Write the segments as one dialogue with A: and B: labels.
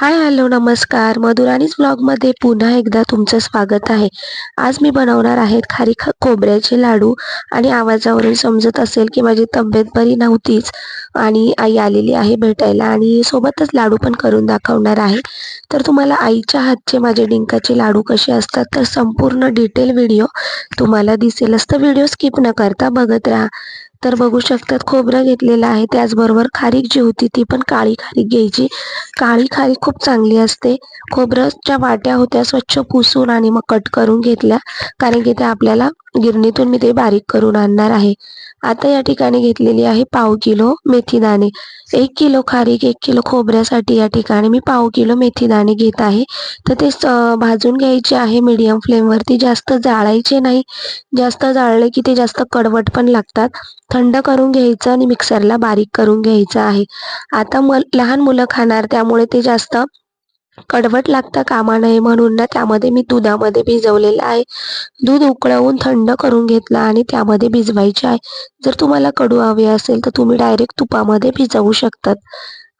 A: Hi hello नमस्कार. मधुराणीच ब्लॉगमध्ये पुन्हा एकदा तुमचं स्वागत आहे. आज मी बनवणार आहेत खारी ख खोबऱ्याचे लाडू. आणि आवाजावरून समजत असेल की माझी तब्येत बरी नव्हतीच. आणि आई आलेली आहे भेटायला आणि सोबतच लाडू पण करून दाखवणार आहे. तर तुम्हाला आईच्या हातचे माझे डिंकाचे लाडू कसे असतात तर संपूर्ण डिटेल व्हिडिओ तुम्हाला दिसेलच. तर व्हिडिओ स्किप न करता बघत राहा. तर बघू शकतात खोबरं घेतलेलं आहे. त्याचबरोबर खारीक जी होती ती पण काळी खारीक घ्यायची. काळी खारीक खूप चांगली असते. खोबऱ्याच्या वाट्या होत्या स्वच्छ पुसून आणि मग कट करून घेतल्या. कारण की ते आपल्याला गिरणीतून मी ते बारीक करून आणणार आहे. आता या ठिकाणी घेतलेली आहे पाव किलो मेथी दाणे एक किलो खारीक एक किलो खोबऱ्यासाठी या ठिकाणी मी पाव किलो मेथी दाणे घेत आहे. तर ते भाजून घ्यायचे आहे मीडियम फ्लेमवरती जास्त जाळायचे नाही. जास्त जाळले की ते जास्त कडवट पण लागतात. थंड करून घ्यायचं आणि मिक्सरला बारीक करून घ्यायचं आहे. आता म लहान मुलं खाणार त्यामुळे ते जास्त कडवट लागता कामा नये म्हणून ना त्यामध्ये मी दुधामध्ये भिजवलेलं आहे. दूध उकळवून थंड करून घेतलं आणि त्यामध्ये भिजवायचे आहे. जर तुम्हाला कडू हवे असेल तर तुम्ही डायरेक्ट तुपामध्ये भिजवू शकतात.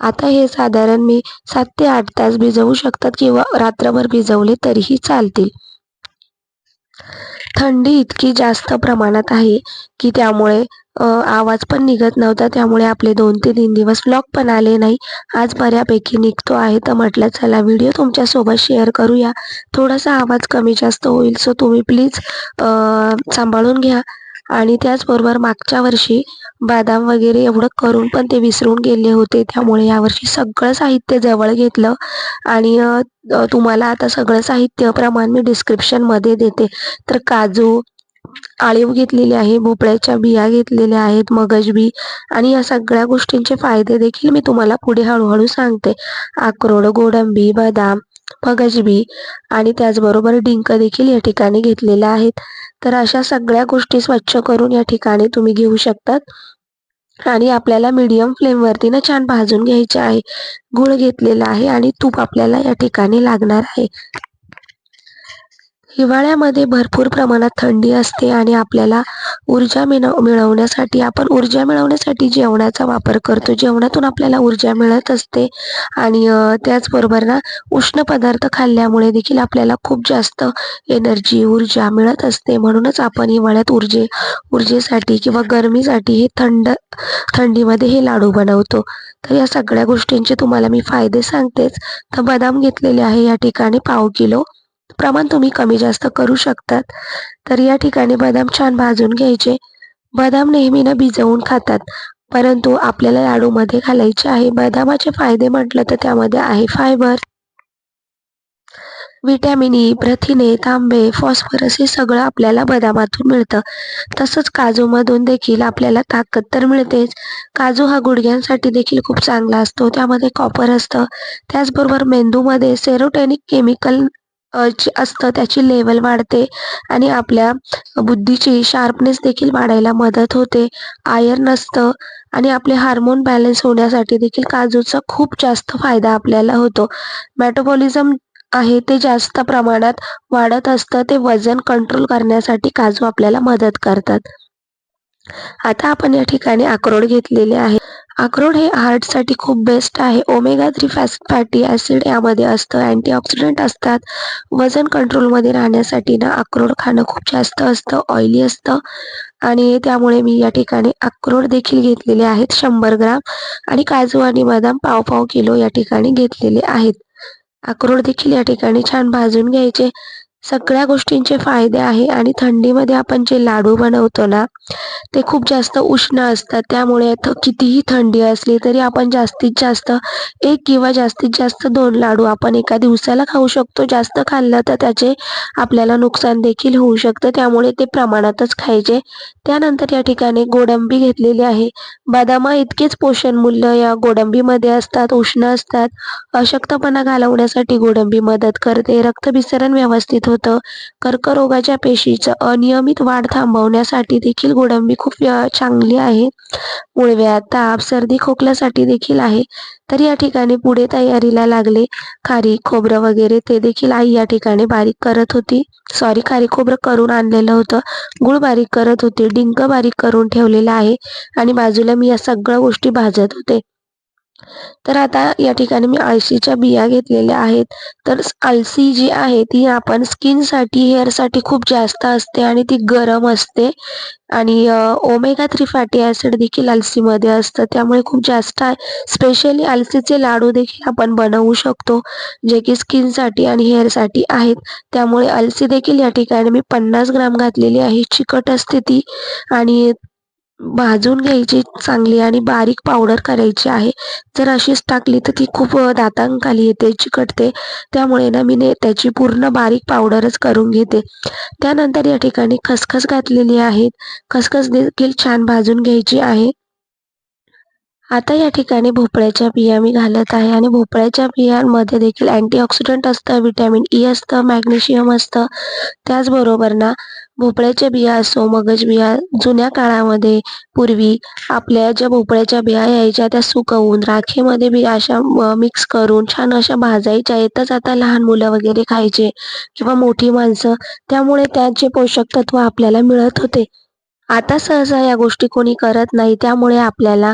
A: आता हे साधारण मी सात ते आठ तास भिजवू शकतात किंवा रात्रभर भिजवले तरीही चालतील. थंडी इतकी जास्त प्रमाणात आहे की त्यामुळे आवाज पण निघत नव्हता. त्यामुळे आपले दोन ते तीन दिवस व्लॉग पण आले नाही. आज बऱ्यापैकी निघतो आहे. तर म्हटलं चला व्हिडिओ तुमच्यासोबत शेअर करूया. थोडासा आवाज कमी जास्त होईल सो तुम्ही प्लीज सांभाळून घ्या. आणि त्याचबरोबर मागच्या वर्षी बादाम वगैरे एवढं करून पण ते विसरून गेले होते. त्यामुळे यावर्षी सगळं साहित्य जवळ घेतलं. आणि तुम्हाला आता सगळं साहित्य प्रमाण मी डिस्क्रिप्शनमध्ये देते. तर काजू आळीव घेतलेली आहे भोपळ्याच्या बिया घेतलेल्या आहेत मगज बी. आणि या सगळ्या गोष्टींचे फायदे देखील मी तुम्हाला पुढे हळूहळू सांगते. अक्रोड गोडंबी बदाम मगजबी आणि त्याचबरोबर डिंक देखील या ठिकाणी घेतलेल्या आहेत. तर अशा सगळ्या गोष्टी स्वच्छ करून या ठिकाणी तुम्ही घेऊ शकतात. आणि आपल्याला मीडियम फ्लेमवरती ना छान भाजून घ्यायचे आहे. गुळ घेतलेला आहे आणि तूप आपल्याला या ठिकाणी लागणार आहे. हिवाळ्यामध्ये भरपूर प्रमाणात थंडी असते आणि आपल्याला ऊर्जा मिळव मिळवण्यासाठी आपण ऊर्जा मिळवण्यासाठी जेवणाचा वापर करतो. जेवणातून आपल्याला ऊर्जा मिळत असते आणि त्याचबरोबर ना उष्ण पदार्थ खाल्ल्यामुळे देखील आपल्याला खूप जास्त एनर्जी ऊर्जा मिळत असते. म्हणूनच आपण हिवाळ्यात ऊर्जे ऊर्जेसाठी किंवा गरमीसाठी हे थंड थंडीमध्ये हे लाडू बनवतो. तर या सगळ्या गोष्टींचे तुम्हाला मी फायदे सांगतेच. तर बदाम घेतलेले आहे या ठिकाणी पाव किलो. प्रमाण तुम्ही कमी जास्त करू शकतात. तर या ठिकाणी बदाम छान भाजून घ्यायचे. बदाम नेहमी ना भिजवून खातात. परंतु आपल्याला लाडूमध्ये घालायचे आहे. बदामाचे फायदे म्हटलं तर त्यामध्ये आहे फायबर. विटॅमिन ई प्रथिने तांबे फॉस्फरस हे सगळं आपल्याला बदामातून मिळतं. तसंच काजूमधून देखील आपल्याला ताकद तर मिळतेच. काजू हा गुडघ्यांसाठी देखील खूप चांगला असतो. त्यामध्ये कॉपर असतं. त्याचबरोबर मेंदूमध्ये सेरोटेनिक केमिकल असतं त्याची लेवल वाढते आणि आपल्या बुद्धीची शार्पनेस देखील वाढायला मदत होते. आयर्न असतं आणि आपले हार्मोन बॅलन्स होण्यासाठी देखील काजूचा खूप जास्त फायदा आपल्याला होतो. मेटाबॉलिझम आहे ते जास्त प्रमाणात वाढत असतं ते वजन कंट्रोल करण्यासाठी काजू आपल्याला मदत करतात. आता आपण या ठिकाणी अक्रोड घेतलेले आहे. अक्रोड हे हार्टसाठी खूप बेस्ट आहे. Omega three fats fatty acid यामध्ये असतं. अँटीऑक्सिडंट असतात. वजन कंट्रोलमध्ये राहण्यासाठी ना अक्रोड खाणं खूप जास्त असतं ऑइली असतं. आणि त्यामुळे मी या ठिकाणी अक्रोड देखील घेतलेले आहेत. शंभर ग्राम आणि काजू आणि बदाम पाव पाव किलो या ठिकाणी घेतलेले आहेत. अक्रोड देखील या ठिकाणी छान भाजून घ्यायचे. सगळ्या गोष्टींचे फायदे आहे आणि थंडीमध्ये आपण जे लाडू बनवतो ना ते खूप जास्त उष्ण असतात. त्यामुळे कितीही थंडी असली तरी आपण जास्तीत जास्त एक किंवा जास्तीत जास्त दोन लाडू आपण एका दिवसाला खाऊ शकतो. जास्त खाल्लं तर त्याचे आपल्याला नुकसान देखील होऊ शकतं. त्यामुळे ते प्रमाणातच खायचे. त्यानंतर या ठिकाणी गोडंबी घेतलेली आहे. बदामा इतकेच पोषण मूल्य या गोडंबीमध्ये असतात उष्ण असतात. अशक्तपणा घालवण्यासाठी गोडंबी मदत करते. रक्तभिसरण व्यवस्थित होतं. कर्करोगाच्या पेशीचं अनियमित वाढ थांबवण्यासाठी देखील गोडंबी खूप चांगली आहे. मुळव्या ताप सर्दी खोकल्यासाठी देखील आहे. तर या ठिकाणी पुढे तयारीला लागले. खारी खोबरं वगैरे ते देखील आई या ठिकाणी बारीक करत होती. सॉरी खारी खोबरं करून आणलेलं होतं. गुळ बारीक करत होती. डिंक बारीक करून ठेवलेलं आहे. आणि बाजूला मी या सगळ्या गोष्टी भाजत होते. तर आता या ठिकाणी मी अळशीच्या बिया घेतलेल्या आहेत. तर अळसी जी आहे ती आपण स्किनसाठी हेअरसाठी खूप जास्त असते आणि ती गरम असते. आणि ओमेगा थ्री फॅटी ॲसिड देखील अळसीमध्ये असतं. त्यामुळे खूप जास्त आहे. स्पेशली अळसीचे लाडू देखील आपण बनवू शकतो जे की स्किनसाठी आणि हेअरसाठी आहेत. त्यामुळे अळसी देखील या ठिकाणी मी पन्नास ग्राम घातलेली आहे. चिकट असते ती. आणि भाजून घ्यायची चांगली आणि बारीक पावडर करायची आहे. जर अशीच टाकली तर ती खूप दातांखाली येते चिकटते. त्यामुळे ना मी ने त्याची पूर्ण बारीक पावडरच करून घेते. त्यानंतर या ठिकाणी खसखस घातलेली आहेत खसखस देखील छान भाजून घ्यायची आहे. आता या ठिकाणी भोपळ्याच्या बिया मी घालत आहे आणि भोपळ्याच्या बियांमध्ये देखील अँटीऑक्सिडंट असतं विटॅमिन ई e असतं मॅग्नेशियम असतं. त्याचबरोबर ना भोपळ्याच्या बिया असो मगज बिया जुन्या काळामध्ये पूर्वी आपल्या ज्या भोपळ्याच्या बिया यायच्या त्या सुकवून राखेमध्ये बिया अशा मिक्स करून छान अशा भाजायच्या. येतच आता लहान मुलं वगैरे खायचे किंवा मोठी माणसं त्यामुळे त्याचे पोषक तत्व आपल्याला मिळत होते. आता सहसा या गोष्टी कोणी करत नाही त्यामुळे आपल्याला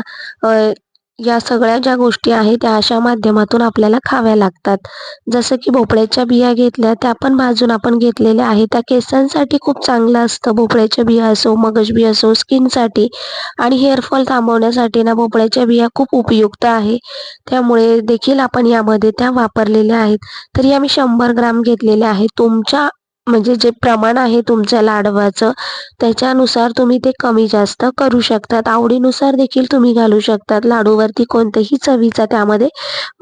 A: या सगळ्या ज्या गोष्टी आहेत त्या अशा माध्यमातून आपल्याला खाव्या लागतात. जसं की भोपळ्याच्या बिया घेतल्या त्या पण भाजून आपण घेतलेल्या आहेत. त्या केसांसाठी खूप चांगलं असतं. भोपळ्याच्या बिया असो मगज बी असो स्किनसाठी आणि हेअरफॉल थांबवण्यासाठी ना भोपळ्याच्या बिया खूप उपयुक्त आहे. त्यामुळे देखील आपण यामध्ये त्या वापरलेल्या आहेत. तर या मी शंभर ग्राम घेतलेल्या आहेत. तुमच्या म्हणजे जे प्रमाण आहे तुमच्या लाडवाचं त्याच्यानुसार तुम्ही ते कमी जास्त करू शकतात. आवडीनुसार देखील तुम्ही घालू शकतात. लाडूवरती कोणत्याही चवीचा त्यामध्ये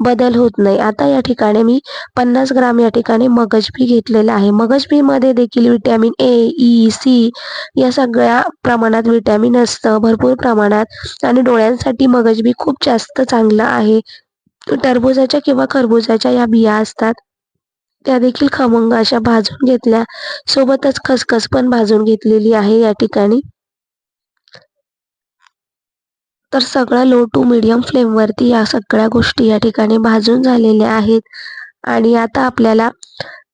A: बदल होत नाही. आता या ठिकाणी मी पन्नास ग्राम या ठिकाणी मगजबी घेतलेला आहे. मगजबीमध्ये देखील विटॅमिन ए ई सी या सगळ्या प्रमाणात विटॅमिन असतं. भरपूर प्रमाणात. आणि डोळ्यांसाठी मगजबी खूप जास्त चांगलं आहे. टरबूजाच्या किंवा खरबुजाच्या या बिया असतात. त्या देखील खमंग अशा भाजून घेतल्या. सोबतच खसखस पण भाजून घेतलेली आहे या ठिकाणी. तर सगळं लो टू मिडियम फ्लेमवरती या सगळ्या गोष्टी या ठिकाणी भाजून झालेल्या आहेत. आणि आता आपल्याला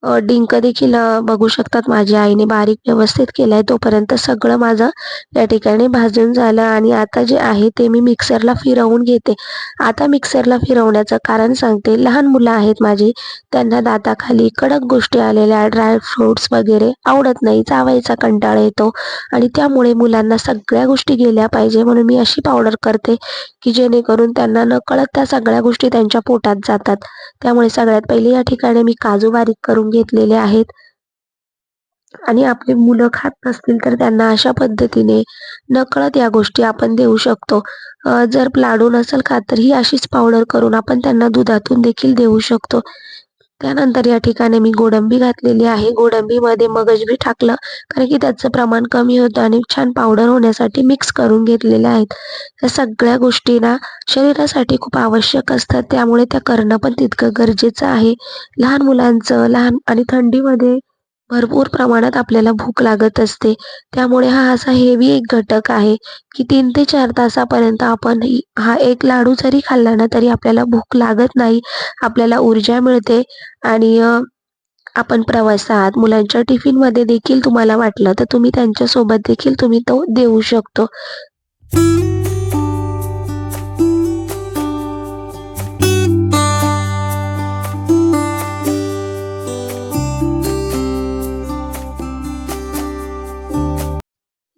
A: डिंक देखील बघू शकतात. माझ्या आईने बारीक व्यवस्थित केलाय तोपर्यंत सगळं माझं या ठिकाणी भाजून झालं आणि आता जे आहे ते मी मिक्सरला फिरवून घेते. आता मिक्सरला फिरवण्याचं कारण सांगते. लहान मुलं आहेत माझी त्यांना दाताखाली कडक गोष्टी आलेल्या ड्राय फ्रुट्स वगैरे आवडत नाही. चावायचा कंटाळा येतो आणि त्यामुळे मुलांना सगळ्या गोष्टी गेल्या पाहिजे म्हणून मी अशी पावडर करते की जेणेकरून त्यांना नकळत त्या सगळ्या गोष्टी त्यांच्या पोटात जातात. त्यामुळे सगळ्यात पहिले या ठिकाणी मी काजू बारीक करून घेतलेले आहेत. आणि आपले मुलं खात नसतील तर त्यांना अशा पद्धतीने नकळत या गोष्टी आपण देऊ शकतो. जर लाडू नसेल खात तर ही अशीच पावडर करून आपण त्यांना दुधातून देखील देऊ शकतो. त्यानंतर या ठिकाणी मी गोडंबी घातलेली आहे. गोडंबीमध्ये मगज बी टाकलं कारण की त्याचं प्रमाण कमी होतं आणि छान पावडर होण्यासाठी मिक्स करून घेतलेल्या आहेत. या सगळ्या गोष्टी ना शरीरासाठी खूप आवश्यक असतात. त्यामुळे त्या करणं पण तितकं गरजेचं आहे. लहान मुलांचं लहान आणि थंडीमध्ये भरपूर प्रमाणात आपल्याला भूक लागत असते. त्यामुळे हा असा हेवी एक घटक आहे की तीन ते चार तासापर्यंत आपण हा एक लाडू जरी खाल्ला ना तरी आपल्याला भूक लागत नाही आपल्याला ऊर्जा मिळते आणि आपण प्रवासात मुलांच्या टिफिनमध्ये देखील तुम्हाला वाटलं तर तुम्ही त्यांच्यासोबत देखील तुम्ही तो देऊ शकतो.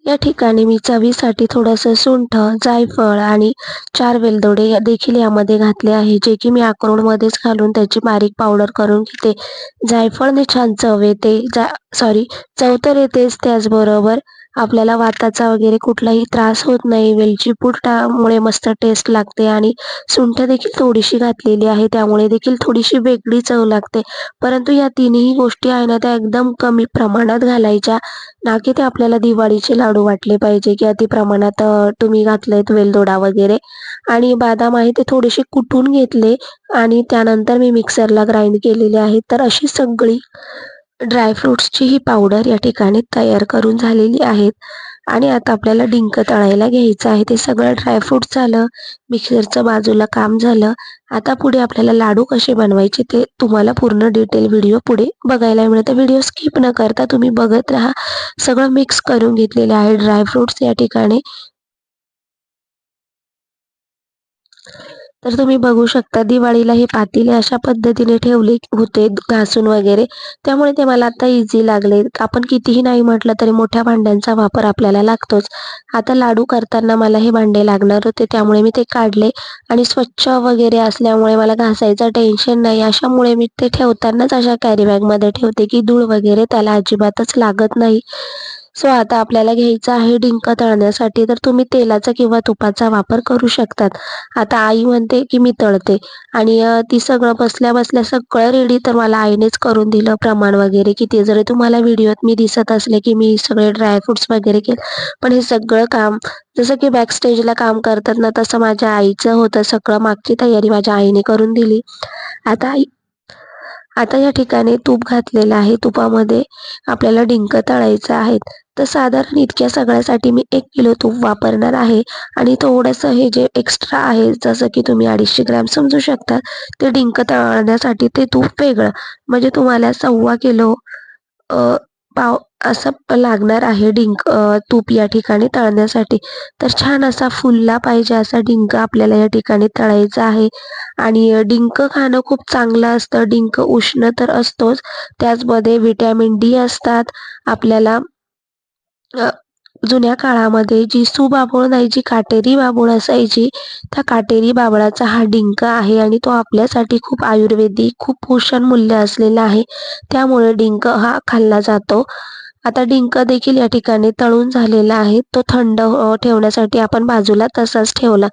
A: या ठिकाणी मी चवीसाठी थोडंसं सुंठ जायफळ आणि चार वेलदोडे देखील यामध्ये घातले आहे जे की मी मध्येच घालून त्याची बारीक पावडर करून घेते. जायफळने छान चव येते जा सॉरी चव तर येतेच त्याचबरोबर आपल्याला वाताचा वगैरे कुठलाही त्रास होत नाही. वेलची पुटामुळे मस्त टेस्ट लागते आणि सुंठ देखील थोडीशी घातलेली आहे. त्यामुळे देखील थोडीशी वेगळी चव लागते. परंतु या तिन्ही गोष्टी आहे ना त्या एकदम कमी प्रमाणात घालायच्या. ना की ते आपल्याला दिवाळीचे लाडू वाटले पाहिजे की अति प्रमाणात तुम्ही घातलेत वेलदोडा वगैरे. आणि बदाम आहे ते थोडेसे कुटून घेतले आणि त्यानंतर मी मिक्सरला ग्राइंड केलेले आहेत. तर अशी सगळी ड्रायफ्रुट्सची ही पावडर या ठिकाणी तयार करून झालेली आहेत आणि आता आपल्याला डिंक तळायला घ्यायचं आहे. ते सगळं ड्रायफ्रूट झालं मिक्सरचं बाजूला काम झालं. आता पुढे आपल्याला लाडू कसे बनवायचे ते तुम्हाला पूर्ण डिटेल व्हिडिओ पुढे बघायला मिळतं. व्हिडिओ स्किप न करता तुम्ही बघत राहा. सगळं मिक्स करून घेतलेले आहे ड्रायफ्रुट्स या ठिकाणी. तर तुम्ही बघू शकता दिवाळीला हे पातेले अशा पद्धतीने ठेवले होते घासून वगैरे. त्यामुळे ते मला आता इझी लागले. आपण कितीही नाही म्हटलं तरी मोठ्या भांड्यांचा वापर आपल्याला लागतोच. आता लाडू करताना मला हे भांडे लागणार होते त्यामुळे मी ते काढले. आणि स्वच्छ वगैरे असल्यामुळे मला घासायचं टेन्शन नाही. अशामुळे मी ते ठेवतानाच अशा कॅरीबॅगमध्ये ठेवते की धूळ वगैरे त्याला अजिबातच लागत नाही. सो आता आपल्याला घ्यायचं आहे डिंक तळण्यासाठी. तर तुम्ही तेलाचा किंवा तुपाचा वापर करू शकतात. आता आई म्हणते की मी तळते. आणि ती सगळं बसल्या बसल्या सगळं रेडी तर मला आईनेच करून दिलं प्रमाण वगैरे की ते जरी तुम्हाला व्हिडिओत मी दिसत असले की मी सगळे ड्रायफ्रुट्स वगैरे केले. पण हे सगळं काम जसं की बॅक स्टेजला काम करतात ना तसं माझ्या आईचं होतं सगळं मागची तयारी माझ्या आईने करून दिली. आता आई आता या ठिकाणी तूप घातलेलं आहे. तुपामध्ये आपल्याला डिंक तळायचं आहेत तर साधारण इतक्या सगळ्यासाठी मी एक किलो तूप वापरणार आहे. आणि थोडंसं हे जे एक्स्ट्रा आहे जसं की तुम्ही अडीचशे ग्रॅम समजू शकता ते डिंक तळण्यासाठी ते तूप वेगळं. म्हणजे तुम्हाला सव्वा किलो पाव असं लागणार आहे डिंक तूप या ठिकाणी तळण्यासाठी. तर छान असा फुलला पाहिजे असा डिंक आपल्याला या ठिकाणी तळायचा आहे. आणि डिंक खाणं खूप चांगलं असतं. डिंक उष्ण तर असतोच. त्याचमध्ये विटॅमिन डी असतात. आपल्याला जुन्या काळामध्ये जी सुबाबूळ नाही जी काटेरी बाबूळ असायची त्या काटेरी बाबळाचा हा डिंक आहे आणि तो आपल्यासाठी खूप आयुर्वेदिक खूप पोषण मूल्य असलेला आहे. त्यामुळे डिंक हा खाल्ला जातो. आता डिंक देखील या ठिकाणी तळून झालेला आहे. तो थंड ठेवण्यासाठी आपण बाजूला तसाच ठेवला.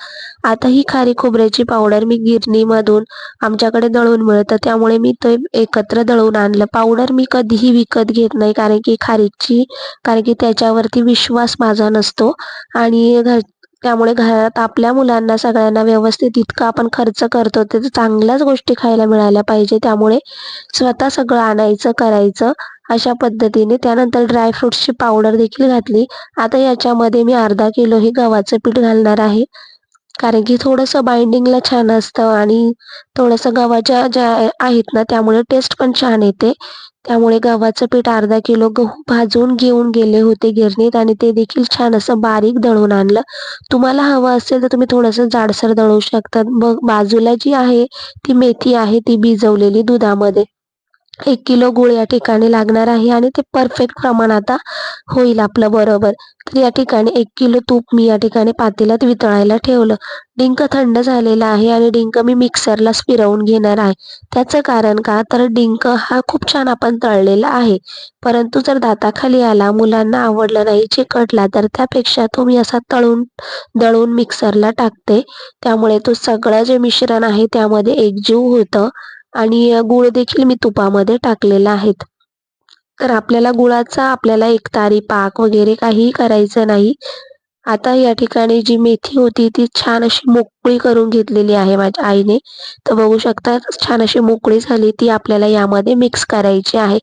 A: आता ही खारी खोबऱ्याची पावडर मी गिरणीमधून आमच्याकडे दळून मिळतं. त्यामुळे मी ते एकत्र दळून आणलं. पावडर मी कधीही विकत घेत नाही कारण की खारीची कारण की त्याच्यावरती विश्वास माझा नसतो. आणि घर त्यामुळे घरात आपल्या मुलांना सगळ्यांना व्यवस्थित इतकं आपण खर्च करतो ते चांगल्याच गोष्टी खायला मिळाल्या पाहिजे. त्यामुळे स्वतः सगळं आणायचं करायचं अशा पद्धतीने त्यानंतर ड्रायफ्रुट्सची पावडर देखील घातली. आता याच्यामध्ये मी अर्धा किलो हे गव्हाचं पीठ घालणार आहे. कारण की थोडंसं बाइंडिंगला छान असतं आणि थोडंसं गव्हाच्या ज्या आहेत ना त्यामुळे टेस्ट पण छान येते. त्यामुळे गव्हाचं पीठ अर्धा किलो गहू भाजून घेऊन गेले होते गिरणीत आणि ते देखील छान असं बारीक दळून आणलं. तुम्हाला हवं असेल तर तुम्ही थोडंसं जाडसर दळू शकतात मग बाजूला जी आहे ती मेथी आहे ती भिजवलेली दुधामध्ये. एक किलो गुळ या ठिकाणी लागणार आहे आणि ते परफेक्ट प्रमाण आता होईल आपलं बरोबर. तर या ठिकाणी एक किलो तूप मी या ठिकाणी पातेल्यात वितळायला ठेवलं. डिंक थंड झालेला आहे आणि डिंक मी मिक्सरला फिरवून घेणार आहे. त्याचं कारण का? तर डिंक हा खूप छान आपण तळलेला आहे. परंतु जर दाताखाली आला मुलांना आवडला नाही चिकटला तर त्यापेक्षा तो मी असा तळून दळून मिक्सरला टाकते. त्यामुळे तो सगळं जे मिश्रण आहे त्यामध्ये एकजीव होतं. आणि गुळ देखील मी तुपामध्ये टाकलेला आहेत. तर आपल्याला गुळाचा आपल्याला एक तारी पाक वगैरे काहीही करायचं नाही. आता या ठिकाणी जी मेथी होती ती छान अशी मोकळी करून घेतलेली आहे माझ्या आईने. तर बघू शकता छान अशी मोकळी झाली ती आपल्याला यामध्ये मिक्स करायची आहे.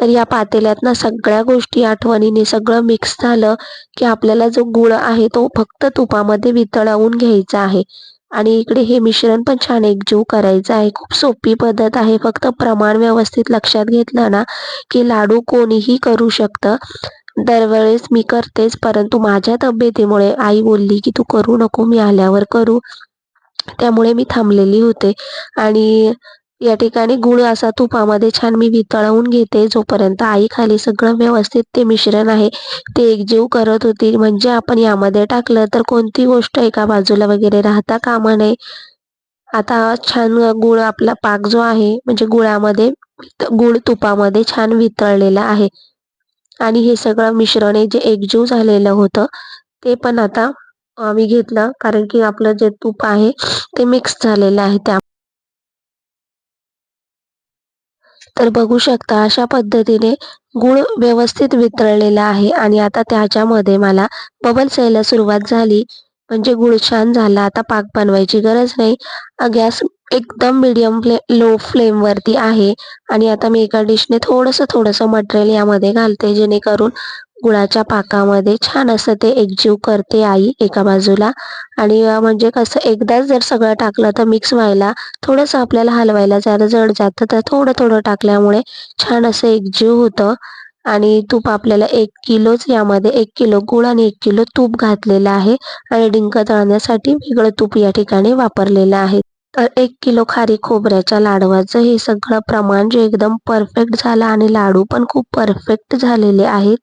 A: तर या पातेल्यात ना सगळ्या गोष्टी आठवणीने सगळं मिक्स झालं की आपल्याला जो गुळ आहे तो फक्त तुपामध्ये वितळवून घ्यायचा आहे. आणि इकडे हे मिश्रण पण छान एकजीव करायचं आहे. खूप सोपी पद्धत आहे. फक्त प्रमाण व्यवस्थित लक्षात घेतलं ना की लाडू कोणीही करू शकतं. दरवेळेस मी करतेच परंतु माझ्या तब्येतीमुळे आई बोलली की तू करू नको मी आल्यावर करू. त्यामुळे मी थांबलेली होते. आणि या ठिकाणी गुळ असा तुपामध्ये छान मी वितळवून घेते. जोपर्यंत आई खाली सगळं व्यवस्थित ते मिश्रण आहे ते एकजीव करत होती म्हणजे आपण यामध्ये टाकलं तर कोणती गोष्ट एका बाजूला वगैरे राहता कामा नये. आता छान गुळ आपला पाक जो आहे म्हणजे गुळामध्ये गुळ तुपामध्ये छान वितळलेला आहे. आणि हे सगळं मिश्रण जे एकजीव झालेलं होतं ते पण आता आम्ही घेतलं. कारण की आपलं जे तूप आहे ते मिक्स झालेलं आहे त्या तर बघू शकता अशा पद्धतीने गुळ व्यवस्थित वितळलेला आहे. आणि आता त्याच्यामध्ये मला बबल्स यायला सुरुवात झाली. म्हणजे गुळ छान झाला. आता पाक बनवायची गरज नाही. गॅस एकदम मिडियम फ्ले लो फ्लेमवरती आहे. आणि आता मी एका डिशने थोडंसं थोडंसं मटेरियल यामध्ये घालते जेणेकरून गुळाच्या पाकामध्ये छान असं ते एकजीव करते आई एका बाजूला. आणि म्हणजे कसं एकदाच जर सगळं टाकलं तर मिक्स व्हायला थोडंसं आपल्याला हलवायला जरा जड जातं तर थोडं थोडं टाकल्यामुळे छान असं एकजीव होतं. आणि तूप आपल्याला एक किलोच यामध्ये एक किलो गुळ आणि एक किलो तूप घातलेलं आहे. आणि डिंक तळण्यासाठी वेगळं तूप या ठिकाणी वापरलेलं आहे. तर एक किलो खारी खोबऱ्याच्या लाडवाचं हे सगळं प्रमाण जे एकदम परफेक्ट झालं आणि लाडू पण खूप परफेक्ट झालेले आहेत.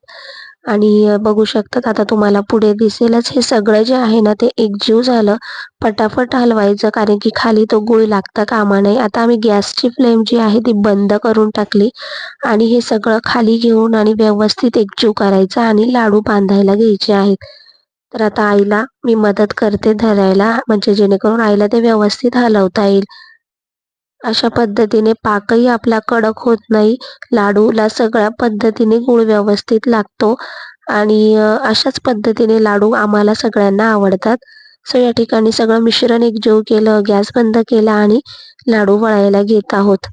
A: आणि बघू शकतात आता तुम्हाला पुढे दिसेलच. हे सगळं जे आहे ना ते एकजीव झालं. पटापट हलवायचं कारण की खाली तो गुळ लागता कामा नये. आता आम्ही गॅसची फ्लेम जी आहे ती बंद करून टाकली. आणि हे सगळं खाली घेऊन आणि व्यवस्थित एकजीव करायचं आणि लाडू बांधायला घ्यायचे आहेत. तर आता आईला मी मदत करते धरायला. म्हणजे जेणेकरून आईला ते व्यवस्थित हलवता येईल. अशा पद्धतीने पाकही आपला कडक होत नाही. लाडूला सगळ्या पद्धतीने गुळ व्यवस्थित लागतो आणि अशाच पद्धतीने लाडू आम्हाला सगळ्यांना आवडतात. सो या ठिकाणी सगळं मिश्रण एकजीव केलं गॅस बंद केला आणि लाडू वळायला घेत आहोत.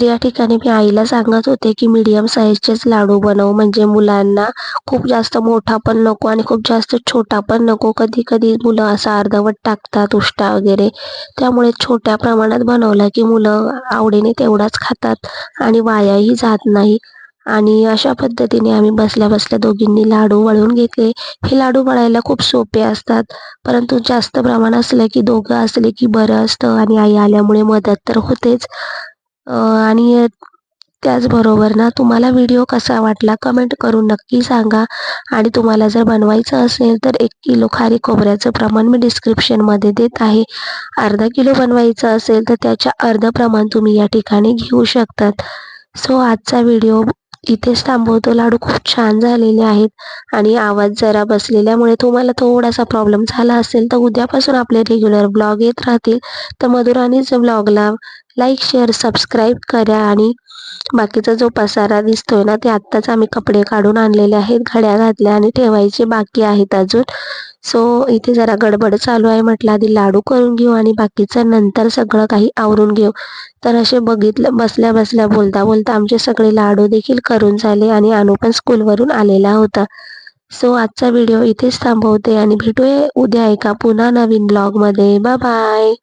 A: तर या ठिकाणी मी आईला सांगत होते की मीडियम साईजचेच लाडू बनव. म्हणजे मुलांना खूप जास्त मोठा पण नको आणि खूप जास्त छोटा पण नको. कधी कधी मुलं असा अर्धवट टाकतात उष्टा वगैरे. त्यामुळे छोट्या प्रमाणात बनवला की मुलं आवडीने तेवढाच खातात आणि वायाही जात नाही. आणि अशा पद्धतीने आम्ही बसल्या बसल्या दोघींनी लाडू वळून घेतले. हे लाडू वळायला खूप सोपे असतात परंतु जास्त प्रमाण असलं की दोघं असले की बरं असतं आणि आई आल्यामुळे मदत तर होतेच. आणि त्याचबरोबर ना तुम्हाला व्हिडिओ कसा वाटला कमेंट करून नक्की सांगा. आणि तुम्हाला जर बनवायचं असेल तर एक किलो खारी खोबऱ्याचं प्रमाण मी डिस्क्रिप्शनमध्ये देत आहे. अर्धा किलो बनवायचं असेल तर त्याच्या अर्ध प्रमाण तुम्ही या ठिकाणी घेऊ शकतात. सो आजचा व्हिडिओ इथेच थांबवतो. लाडू खूप छान झालेले आहेत आणि आवाज जरा बसलेल्यामुळे तुम्हाला थोडासा प्रॉब्लेम झाला असेल तर उद्यापासून आपले रेग्युलर ब्लॉग येत राहतील. तर मधुराणीच ब्लॉगला लाईक शेअर सबस्क्राईब करा आणि बाकीचा जो पसारा दिसतोय ना ते आत्ताच आम्ही कपडे काढून आणलेले आहेत घड्या घातल्या आणि ठेवायचे बाकी आहेत अजून. सो इथे जरा गडबड चालू आहे म्हटलं आधी लाडू करून घेऊ आणि बाकीचं नंतर सगळं काही आवरून घेऊ. तर असे बघितलं बसल्या बसल्या बोलता बोलता आमचे सगळे लाडू देखील करून झाले आणि अनु पण स्कूलवरून आलेला होता. सो आजचा व्हिडिओ इथेच थांबवते आणि भेटूया उद्या एका पुन्हा नवीन ब्लॉगमध्ये बाय बाय